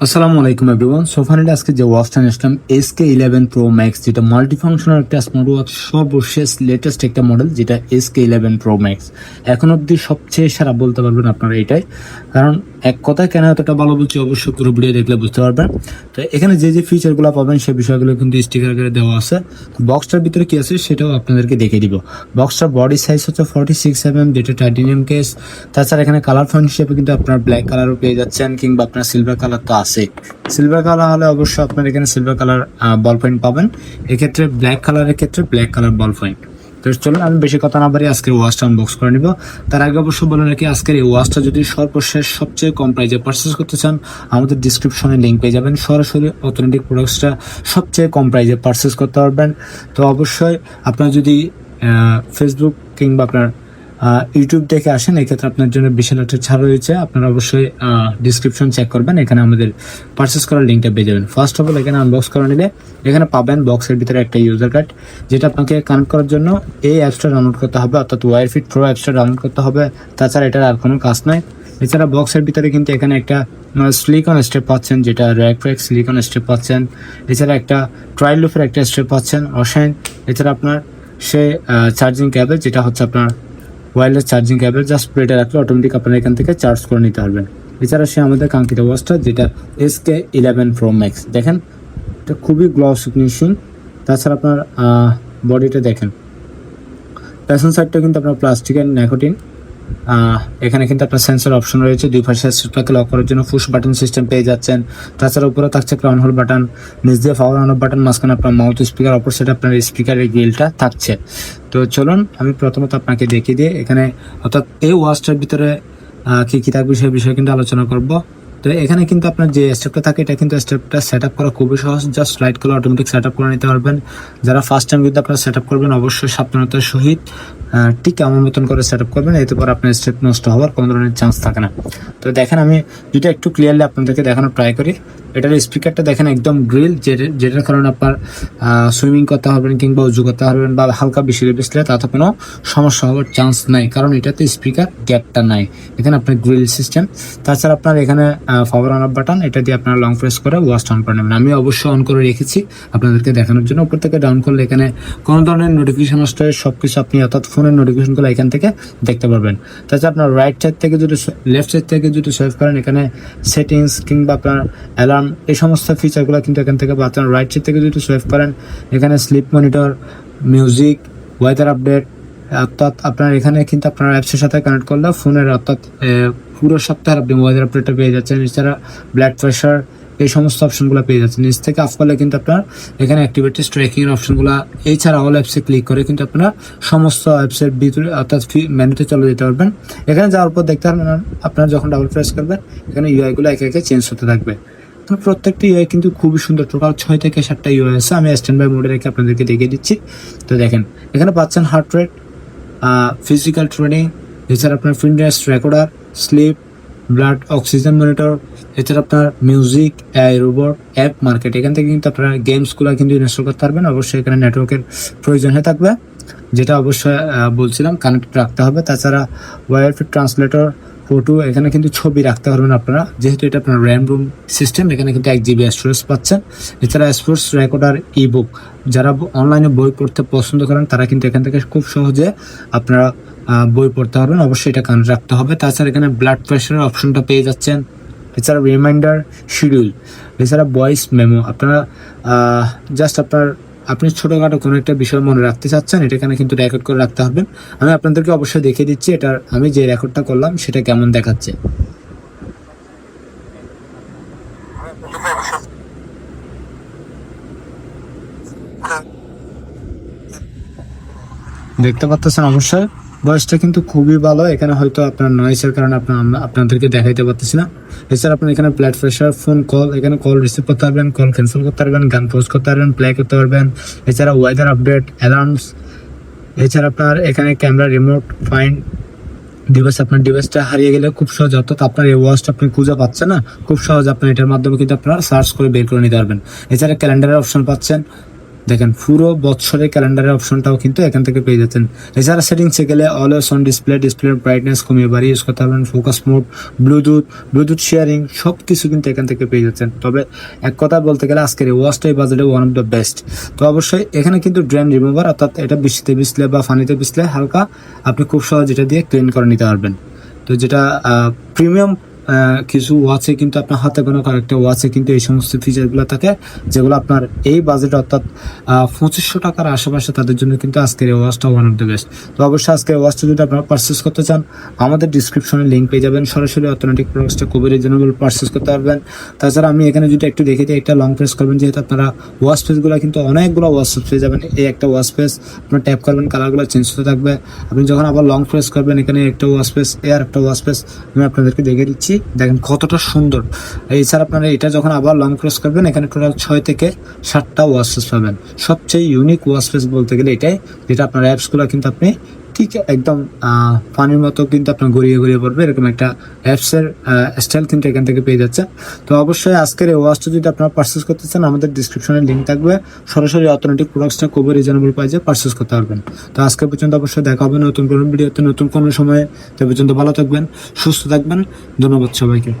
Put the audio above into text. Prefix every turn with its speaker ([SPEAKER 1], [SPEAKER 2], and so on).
[SPEAKER 1] আসসালামু আলাইকুম এভরিওয়ান সোফানিটা আজকে যে ওয়াচটা নিয়ে আসলাম S K eleven pro max যেটা মাল্টি ফাংশনাল একটা স্মার্ট ওয়াচ সর্বশেষ লেটেস্ট একটা মডেল যেটা S K eleven pro max এখন অবধি সবচেয়ে সেরা বলতে পারবেন আপনারা এটাই। কারণ এক কথায় কেন এতটা ভালো বলছি অবশ্যই পুরো ভিডিও দেখলে বুঝতে পারবেন তো এখানে যে যে ফিচারগুলো পাবেন সেই বিষয়গুলো কিন্তু স্টিকার করে দেওয়া আছে। বক্সটার ভিতরে কি আছে, সেটাও আপনাদেরকে দেখে দিব। বক্সটার বডি সাইজ হচ্ছে ফর্টি সিক্স এম এম যেটা টাইটেনিয়াম কেস তাছাড়া এখানে কালার ফোন হিসেবে কিন্তু আপনার ব্ল্যাক কালারও পেয়ে যাচ্ছেন, কিংবা আপনার সিলভার কালার তো আছে। সিলভার কালার হলে অবশ্যই আপনার এখানে সিলভার কালার বল পয়েন্ট পাবেন। এক্ষেত্রে ব্ল্যাক কালারের ক্ষেত্রে ব্ল্যাক কালার বল পয়েন্ট তো চলুন আমি বেশি কথা না বাড়ি আজকের ওয়াচটা আনবক্স করে নিব। তার আগে অবশ্য বলে রাখি, আজকের এই ওয়াচটা যদি সর্বশেষ সবচেয়ে কম প্রাইজে পারচেস করতে চান, আমাদের ডিসক্রিপশনে লিঙ্ক পেয়ে যাবেন। সরাসরি অথেন্টিক প্রোডাক্টসটা সবচেয়ে কম প্রাইজে পারচেস করতে পারবেন। তো অবশ্যই আপনার যদি ফেসবুক কিংবা আপনার ইউটিউব দেখে আসেন, এক্ষেত্রে আপনার জন্য বিশাল একটা ছাড় রয়েছে। আপনারা অবশ্যই ডিসক্রিপশন চেক করবেন, এখানে আমাদের পারচেস করার লিঙ্কটা পেয়ে যাবেন। ফার্স্ট অফ অল এখানে আনবক্স করে নিলে, এখানে পাবেন বক্সের ভিতরে একটা ইউজার কার্ড যেটা আপনাকে কানেক্ট করার জন্য এই অ্যাপসটা ডাউনলোড করতে হবে, অর্থাৎ ওয়ার ফিট প্রো অ্যাপসটা ডাউনলোড করতে হবে। তাছাড়া এটার আর কোনো কাজ নাই এছাড়া বক্সের ভিতরে কিন্তু এখানে একটা স্লিকন স্টেপ পাচ্ছেন, যেটা র্যাক র্যাক স্লিকন স্টেপ পাচ্ছেন। এছাড়া একটা ট্রায়াল লুফের একটা স্টেপ পাচ্ছেন অসাইন এছাড়া আপনার সে চার্জিং ক্যাবেল যেটা হচ্ছে আপনার ওয়্যারলেস চার্জিং ক্যাবেল জাস্ট প্লেটে রাখলে অটোমেটিক আপনারা এখান থেকে চার্জ করে নিতে পারবেন। এছাড়া সে আমাদের কাঙ্ক্ষিত ওয়াচটা যেটা S K eleven pro max দেখেন, এটা খুবই গ্লস ফিনিশিং তাছাড়া আপনার বডিটা দেখেন। প্যাশন সাইডটা কিন্তু আপনার প্লাস্টিকের ন্যাকোটিন এখানে কিন্তু আপনার সেন্সর অপশন রয়েছে। দুই পাশে স্ট্রিপটাকে লক করার জন্য পুশ বাটন সিস্টেম পেয়ে যাচ্ছেন। তাছাড়া উপরে থাকছে একটা অন হোল বাটন নিচ দিয়ে পাওয়ার অন অফ বাটন মাঝখানে আপনার মাউথ স্পিকার অপর সাইডে আপনার স্পিকারের গ্রিলটা থাকছে। তো চলুন, আমি প্রথমত আপনাকে দেখিয়ে দিয়ে এখানে অর্থাৎ এই ওয়াচটার ভিতরে কী কি থাকবে সেই বিষয়ে কিন্তু আলোচনা করব। তো এখানে কিন্তু আপনার যে স্টেপটা থাকে, এটা কিন্তু স্টেপটা সেট আপ করা খুবই সহজ। Just light colour automatic set up করে নিতে পারবেন। যারা ফার্স্ট টাইম কিন্তু আপনারা সেট আপ করবেন, অবশ্যই সাবধানতার সহিত ঠিক আমার মতন করে সেট আপ করবেন, এতে পর আপনার স্টেপ নষ্ট হওয়ার কোনো ধরনের চান্স থাকে না। তো দেখেন, আমি যদি একটু ক্লিয়ারলি আপনাদেরকে দেখানোর ট্রাই করি। এটার স্পিকারটা দেখেন একদম গ্রিল যেটার কারণে আপনার সুইমিং করতে পারবেন কিংবা উজু করতে পারবেন বা হালকা বেশি বেসলে তাতে কোনো সমস্যা হওয়ার চান্স নাই। কারণ এটাতে স্পিকার গ্যাপটা নাই। এখানে আপনার গ্রিল সিস্টেম তাছাড়া আপনার এখানে পাওয়ার অন অফ বাটন এটা দিয়ে আপনার লং প্রেস করে ওয়াশ অন করে নেবেন। আমি অবশ্যই অন করে রেখেছি, আপনাদেরকে দেখানোর জন্য। উপর থেকে ডাউন করলে এখানে কোনো ধরনের নোটিফিকেশন আসলে সব কিছু আপনি অর্থাৎ ফোনের নোটিফিকেশনগুলো এখান থেকে দেখতে পারবেন। তাছাড়া আপনার রাইট সাইড থেকে যদি লেফট সাইড থেকে যদি সেভ করেন, এখানে সেটিংস কিংবা আপনার অ্যালার্ম এই সমস্ত ফিচারগুলো কিন্তু এখান থেকে আপনার রাইট সাইড থেকে যদি সেভ করেন, এখানে sleep monitor music weather update অর্থাৎ আপনার এখানে কিন্তু আপনার অ্যাপসের সাথে কানেক্ট করলে ফোনের অর্থাৎ পুরো সপ্তাহে আপনি ওয়েদার আপডেটটা পেয়ে যাচ্ছেন। এছাড়া ব্লাড প্রেশার এই সমস্ত অপশনগুলো পেয়ে যাচ্ছেন। নিচ থেকে আপ করলে কিন্তু আপনার এখানে অ্যাক্টিভিটিস ট্র্যাকিং এর অপশনগুলো এছাড়া অল অ্যাপসে ক্লিক করে কিন্তু আপনারা সমস্ত অ্যাপসের ভিতরে, অর্থাৎ ফি মেনুতে চলে যেতে পারবেন। এখানে যাওয়ার পর দেখতে পারবেন, আপনারা যখন ডাবল প্রেস করবেন, এখানে ইউআইগুলো একে একে চেঞ্জ হতে থাকবে। তো প্রত্যেকটা ইউআই কিন্তু খুবই সুন্দর। টোটাল ছয় থেকে সাতটা ইউআই আছে। আমি স্ট্যান্ড বাই মোডে রেখে আপনাদেরকে দেখিয়ে দিচ্ছি। তো দেখেন, এখানে পাচ্ছেন হার্ট রেট ফিজিক্যাল ট্রেনিং এছাড়া আপনার fitness recorder sleep blood oxygen monitor এছাড়া আপনার music AI robot app market এখান থেকে কিন্তু আপনারা গেমসগুলো কিন্তু ইনস্টল করতে পারবেন। অবশ্যই এখানে নেটওয়ার্কের প্রয়োজন হয়ে থাকবে। যেটা অবশ্যই বলছিলাম কানেক্ট রাখতে হবে। তাছাড়া ওয়ার ফিট ট্রান্সলেটর ফটো এখানে কিন্তু ছবি রাখতে পারবেন আপনারা। যেহেতু এটা আপনার র্যাম রুম সিস্টেম এখানে কিন্তু এক জিবি স্টোরেজ পাচ্ছেন। এছাড়া স্পোর্টস রেকর্ডার ই বুক যারা অনলাইনে বই পড়তে পছন্দ করেন, তারা কিন্তু এখান থেকে খুব সহজে আপনারা বই পড়তে পারবেন। অবশ্যই এটা কানেক্ট রাখতে হবে। তাছাড়া এখানে ব্লাড প্রেশারের অপশনটা পেয়ে যাচ্ছেন। এছাড়া রিমাইন্ডার শিডিউল এছাড়া ভয়েস মেমো আপনারা জাস্ট আপনার আপনি ছোটোখাটো কোনো একটা বিষয় মনে রাখতে চাচ্ছেন এটা এখানে কিন্তু রেকর্ড করে রাখতে হবে। আমি আপনাদেরকে অবশ্যই দেখিয়ে দিচ্ছি এটার, আমি যে রেকর্ডটা করলাম, সেটা কেমন দেখাচ্ছে। দেখতে পাচ্ছেন অবশ্যই? বয়সটা কিন্তু খুবই ভালো। এখানে হয়তো আপনার নয়েসের কারণে আপনার আপনাদেরকে দেখাইতে পারতেছি না। এছাড়া আপনার এখানে ব্লাড প্রেশার ফোন কল এখানে কল রিসিভ করতে পারবেন কল ক্যান্সেল করতে পারবেন গান পোজ করতে পারবেন প্লে করতে পারবেন। এছাড়া ওয়েদার আপডেট অ্যালার্মস এছাড়া আপনার এখানে ক্যামেরা রিমোট ফাইন ডিভাইস আপনার ডিভাইসটা হারিয়ে গেলে খুব সহজ। অর্থাৎ আপনার এই ওয়াচটা আপনি খুঁজে পাচ্ছেন না। খুব সহজ আপনি এটার মাধ্যমে কিন্তু আপনারা সার্চ করে বের করে নিতে পারবেন। এছাড়া ক্যালেন্ডারের অপশন পাচ্ছেন। দেখেন, পুরো বছরের ক্যালেন্ডারের অপশনটাও কিন্তু এখান থেকে পেয়ে যাচ্ছেন। এছাড়া সেটিংসে গেলে অলওয়েজ অন ডিসপ্লে ডিসপ্লের ব্রাইটনেস কমিয়ে বাড়িয়ে ইউজ করতে পারবেন focus mode bluetooth bluetooth sharing সব কিছু কিন্তু এখান থেকে পেয়ে যাচ্ছেন। তবে এক কথা বলতে গেলে আজকের এই ওয়াচটা এই বাজারে ওয়ান অফ দ্য বেস্ট তো অবশ্যই এখানে কিন্তু ড্রেন রিমুভার অর্থাৎ এটা বৃষ্টিতে বিছলে বা পানিতে বিছলে হালকা আপনি খুব সহজ এটা দিয়ে ক্লিন করে নিতে পারবেন। তো যেটা প্রিমিয়াম কিছু ওয়াচে কিন্তু আপনার হাতে কোনো কয়েকটা ওয়াচে কিন্তু এই সমস্ত ফিচারগুলো থাকে, যেগুলো আপনার এই বাজেট অর্থাৎ পঁচিশশো টাকার আশেপাশে তাদের জন্য কিন্তু আজকের এই ওয়াচটা ওয়ান অফ দ্য বেস্ট তো অবশ্যই আজকের ওয়াচটা যদি আপনারা পারচেস করতে চান, আমাদের ডিসক্রিপশনে লিঙ্ক পেয়ে যাবেন। সরাসরি অর্থনৈতিক প্রোডাক্টসটা খুবই রিজনেবল পারচেস করতে পারবেন। তাছাড়া আমি এখানে যদি একটু দেখে দিই, একটা লং প্রেস করবেন, যেহেতু আপনারা ওয়াচ পেজগুলো কিন্তু অনেকগুলো ওয়াচ পেয়ে যাবেন। এই একটা ওয়াচ পেজ আপনার ট্যাপ করবেন কালারগুলো চেঞ্জ হতে থাকবে। আপনি যখন আবার লং প্রেস করবেন, এখানে একটা ওয়াচ পেজ এ আর একটা ওয়াচ পেজ আমি আপনাদেরকে দেখে দিচ্ছি। দেখেন কতটা সুন্দর। এছাড়া আপনারা এটা যখন আবার লং ক্রস করবেন, এখানে টোটাল ছয় থেকে সাতটা ওয়াশ পেজ পাবেন। সবচেয়ে ইউনিক ওয়াশ পেজ বলতে গেলে এটাই, যেটা আপনার অ্যাপসগুলো কিন্তু আপনি ঠিক, একদম পানির মতো কিন্তু আপনার গড়িয়ে গড়িয়ে পড়বে, এরকম একটা অ্যাপসের স্টাইল কিন্তু এখান থেকে পেয়ে যাচ্ছে। তো অবশ্যই আজকের এই ওয়াচটা যদি আপনারা পারচেস করতে চান, আমাদের ডিসক্রিপশনে লিঙ্ক থাকবে। সরাসরি অথেন্টিক প্রোডাক্টসটা খুবই রিজনেবল প্রাইসে পারচেস করতে পারবেন। তো আজকে পর্যন্ত অবশ্যই দেখা হবে নতুন কোনো ভিডিওতে, নতুন কোনো সময়ে। তো পর্যন্ত ভালো থাকবেন, সুস্থ থাকবেন। ধন্যবাদ সবাইকে।